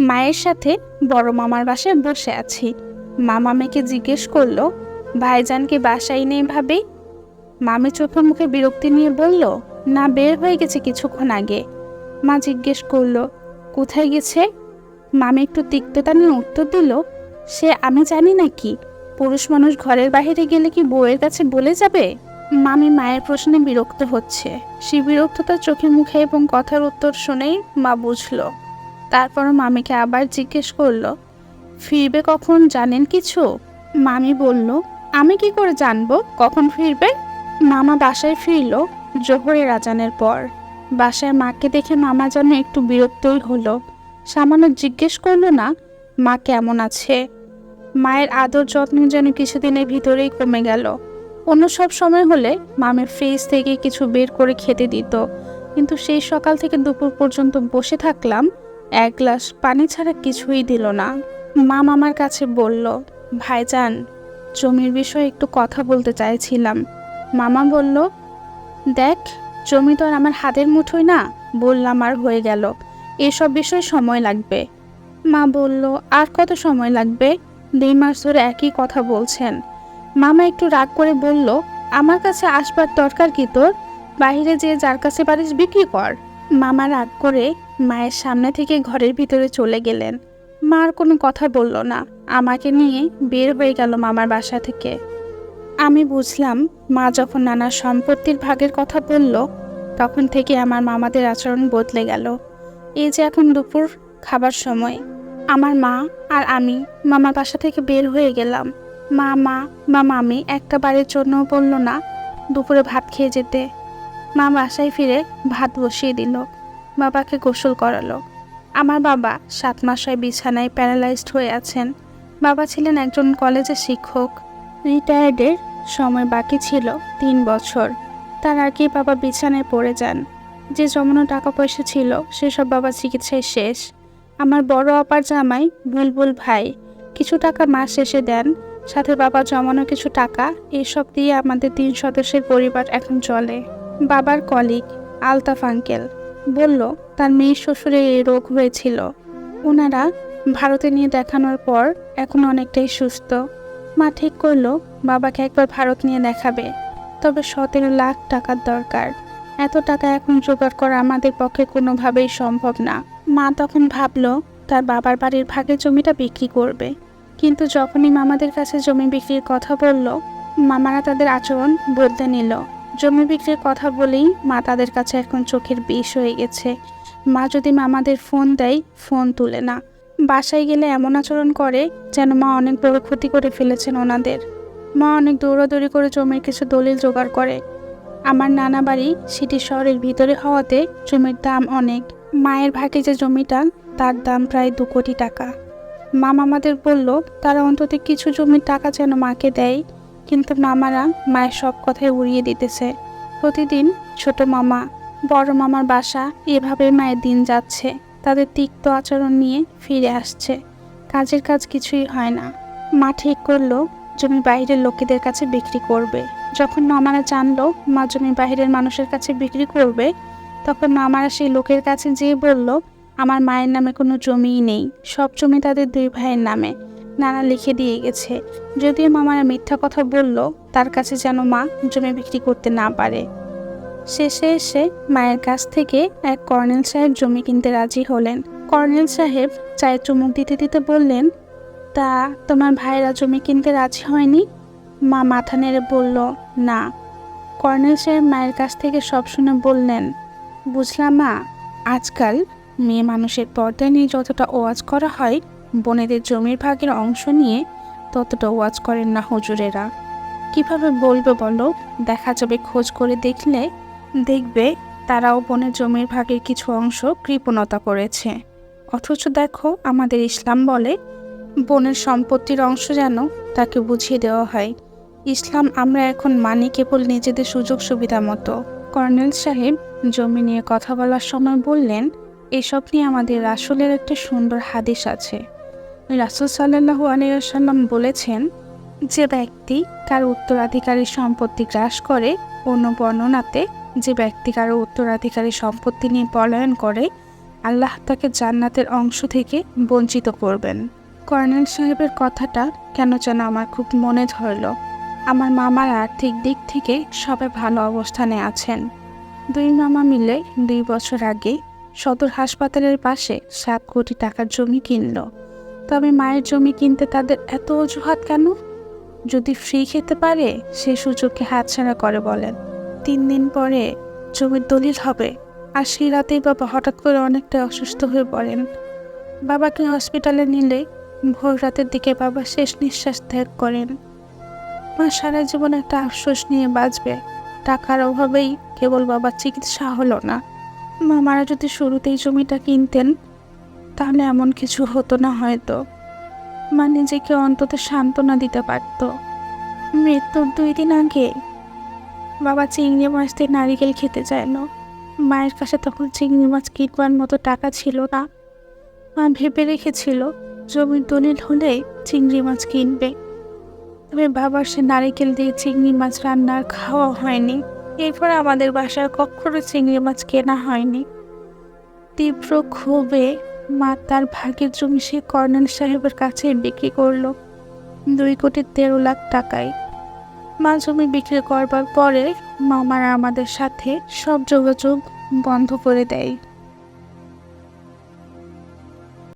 মায়ের সাথে বড় মামার বাসায় বসে আছি। মামা মেয়েকে জিজ্ঞেস করল, ভাইজানকে বাসায় নেই ভাবে? মামি চোখে মুখে বিরক্তি নিয়ে বলল, না, বের হয়ে গেছে কিছুক্ষণ আগে। মা জিজ্ঞেস করল, কোথায় গেছে? মামি একটু তিক্ততা নিয়ে উত্তর দিল, সে আমি জানি না কি। পুরুষ মানুষ ঘরের বাইরে গেলে কি বউয়ের কাছে বলে যাবে? মামি মায়ের প্রশ্নে বিরক্ত হচ্ছে। সে বিরক্ততা চোখে মুখে এবং কথার উত্তর শুনেই মা বুঝলো তারপর মামিকে আবার জিজ্ঞেস করল, ফিরবে কখন জানেন কিছু? মামি বলল, আমি কি করে জানব? কখন ফিরবে? মামা বাসায় ফিরল জোহরের আজানের পর। বাসায় মাকে দেখে মামা যেন একটু বিরক্তই হলো। সামান্য জিজ্ঞেস করল, না, মা কেমন আছে? মায়ের আদর যত্ন যেন কিছুদিনের ভিতরেই কমে গেল। অন্য সব সময় হলে মামের ফ্রিজ থেকে কিছু বের করে খেতে দিত। কিন্তু সেই সকাল থেকে দুপুর পর্যন্ত বসে থাকলাম এক গ্লাস পানি ছাড়া কিছুই দিল না। মা মামার কাছে বলল, ভাইজান, জমির বিষয়ে একটু কথা বলতে চাইছিলাম। মামা বলল, দেখ, জমি তো আর আমার হাতের মুঠোয় না। বললাম, আর হয়ে গেল। এসব বিষয়ে সময় লাগবে। মা বলল, আর কত সময় লাগবে? দুই মাস ধরে একই কথা বলছেন। মামা একটু রাগ করে বলল, আমার কাছে আসবার দরকার কি তোর? বাইরে যে যার কাছে পারিস বিক্রি কর। মামা রাগ করে মায়ের সামনে থেকে ঘরের ভিতরে চলে গেলেন। মা আর কোনো কথা বলল না। আমাকে নিয়ে বের হয়ে গেল মামার বাসা থেকে। আমি বুঝলাম, মা যখন নানা সম্পত্তির ভাগের কথা বলল, তখন থেকে আমার মামাদের আচরণ বদলে গেল। এই যে এখন দুপুর খাবার সময়, আমার মা আর আমি মামার বাসা থেকে বের হয়ে গেলাম। মা মা বা মামি একটা বারের জন্য বলল না, দুপুরে ভাত খেয়ে যেতে। মা বাসায় ফিরে ভাত বসিয়ে দিল। বাবাকে গোসল করালো। আমার বাবা সাত মাস হয় বিছানায় প্যারালাইজড হয়ে আছেন। বাবা ছিলেন একজন কলেজের শিক্ষক। রিটায়ার্ডের সময় বাকি ছিল তিন বছর। তার আগে বাবা বিছানায় পড়ে যান। যে জমানো টাকা পয়সা ছিল, সেসব বাবা চিকিৎসায় শেষ। আমার বড় অপার জামাই বুলবুল ভাই কিছু টাকা মাস শেষে দেন, সাথে বাবা জমানো কিছু টাকা এইসব দিয়ে আমাদের তিন সদস্যের পরিবার এখন চলে। বাবার কলিগ আলতাফ আঙ্কেল। বলল, তার মেয়ের শ্বশুরের এই রোগ হয়েছিল। ওনারা ভারতে নিয়ে দেখানোর পর এখন অনেকটাই সুস্থ। মা ঠিক করল, বাবাকে একবার ভারত নিয়ে দেখাবে। তবে সতেরো লাখ টাকার দরকার। এত টাকা এখন জোগাড় করা আমাদের পক্ষে কোনোভাবেই সম্ভব না। মা তখন ভাবলো, তার বাবার বাড়ির ভাগে জমিটা বিক্রি করবে। কিন্তু যখনই মামাদের কাছে জমি বিক্রির কথা বলল, মামারা তাদের আচরণ বদলে নিল। জমি বিক্রির কথা বলেই মা তাদের কাছে এখন চোখের বিষ হয়ে গেছে। মা যদি মামাদের ফোন দেয়, ফোন তুলে না। বাসায় গেলে এমন আচরণ করে যেন মা অনেক বড় ক্ষতি করে ফেলেছেন ওনাদের। মা অনেক দৌড়াদৌড়ি করে জমির কিছু দলিল জোগাড় করে। আমার নানা বাড়ি সিটি শহরের ভিতরে হওয়াতে জমির দাম অনেক। মায়ের ভাগে যে জমিটা, তার দাম প্রায় দু কোটি টাকা। মা মামাদের বলল, তারা অন্তত কিছু জমির টাকা যেন মাকে দেয়। কিন্তু মামারা মায়ের সব কথাই উড়িয়ে দিতেছে। প্রতিদিন ছোট মামা, বড় মামার বাসা এভাবে মায়ের দিন যাচ্ছে। তাদের তিক্ত আচরণ নিয়ে ফিরে আসছে। কাজের কাজ কিছুই হয় না। মা ঠিক করল জমি বাইরের লোকেদের কাছে বিক্রি করবে। যখন মামারা জানলো মা জমি বাইরের মানুষের কাছে বিক্রি করবে, তখন মামারা সেই লোকের কাছে যেয়ে বলল, আমার মায়ের নামে কোনো জমিই নেই। সব জমি তাদের দুই ভাইয়ের নামে। নানা লিখে দিয়ে গেছে। যদিও মামারা মিথ্যা কথা বলল, তার কাছে যেন মা জমি বিক্রি করতে না পারে। শেষে এসে মায়ের কাছ থেকে এক কর্নেল সাহেব জমি কিনতে রাজি হলেন। কর্নেল সাহেব চায়ে চুমুক দিতে দিতে বললেন, তা তোমার ভাইরা জমি কিনতে রাজি হয়নি? মা মাথা নেড়ে বলল, না। কর্নেল সাহেব মায়ের কাছ থেকে সব শুনে বললেন বুঝলাম মা, আজকাল মেয়ে মানুষের পর্দা নিয়ে যতটা ওয়াজ করা হয় বোনেদের জমির ভাগের অংশ নিয়ে ততটা ওয়াজ করেন না হুজুরেরা। কীভাবে বলবে বলো? দেখা যাবে খোঁজ করে দেখলে দেখবে তারাও বোনের জমির ভাগের কিছু অংশ কৃপণতা করেছে। অথচ দেখো, আমাদের ইসলাম বলে, বনের সম্পত্তির অংশ যেন তাকে বুঝিয়ে দেওয়া হয়। ইসলাম আমরা এখন মানি কেবল নিজেদের সুযোগ সুবিধা মতো। কর্নেল সাহেব জমি নিয়ে কথা বলার সময় বললেন, এসব নিয়ে আমাদের রাসুলের একটা সুন্দর হাদিস আছে। রাসুল সাল্লাহু আলিয়াল্লাম বলেছেন, যে ব্যক্তি কারও উত্তরাধিকারীর সম্পত্তি গ্রাস করে অন্য বর্ণনাতে যে ব্যক্তি কারও উত্তরাধিকারী সম্পত্তি নিয়ে পলায়ন করে, আল্লাহ তাকে জান্নাতের অংশ থেকে বঞ্চিত করবেন। কর্নেল সাহেবের কথাটা কেন যেন আমার খুব মনে ধরল। আমার মামার আর্থিক দিক থেকে সবাই ভালো অবস্থানে আছেন। দুই মামা মিলে দুই বছর আগে সদর হাসপাতালের পাশে সাত কোটি টাকার জমি কিনল। তবে মায়ের জমি কিনতে তাদের এত অজুহাত কেন? যদি ফ্রি খেতে পারে, সে সুযোগকে হাতছাড়া করে বলেন। তিন দিন পরে জমির দলিল হবে। আর সেই রাতেই বাবা হঠাৎ করে অনেকটা অসুস্থ হয়ে পড়েন। বাবাকে হসপিটালে নিলে ভোর রাতের দিকে বাবা শেষ নিঃশ্বাস ত্যাগ করেন। মা সারা জীবন একটা আফসোস নিয়ে বাঁচবে। টাকার অভাবেই কেবল বাবার চিকিৎসা হলো না। মামারা যদি শুরুতেই জমিটা কিনতেন তাহলে এমন কিছু হতো না হয়তো। মা নিজেকে অন্তত সান্ত্বনা দিতে পারত। মৃত্যুর দুই দিন আগে বাবা চিংড়ি মাছ দিয়ে নারিকেল খেতে চাইলো। মায়ের কাছে তখন চিংড়ি মাছ কিনবার মতো টাকা ছিল না। মা ভেবে রেখেছিল জমির দলিল হলে চিংড়ি মাছ কিনবে। তবে বাবার সে নারিকেল দিয়ে চিংড়ি মাছ রান্নার খাওয়া হয়নি। এরপর আমাদের বাসায় কখনো চিংড়ি মাছ কেনা হয়নি। তীব্র ক্ষোভে মা তার ভাগের জমি সে কর্নেল সাহেবের কাছে বিক্রি করল। দুই কোটি তেরো লাখ টাকায়। মা জমি বিক্রি করবার পরে মামারা আমাদের সাথে সব যোগাযোগ বন্ধ করে দেয়।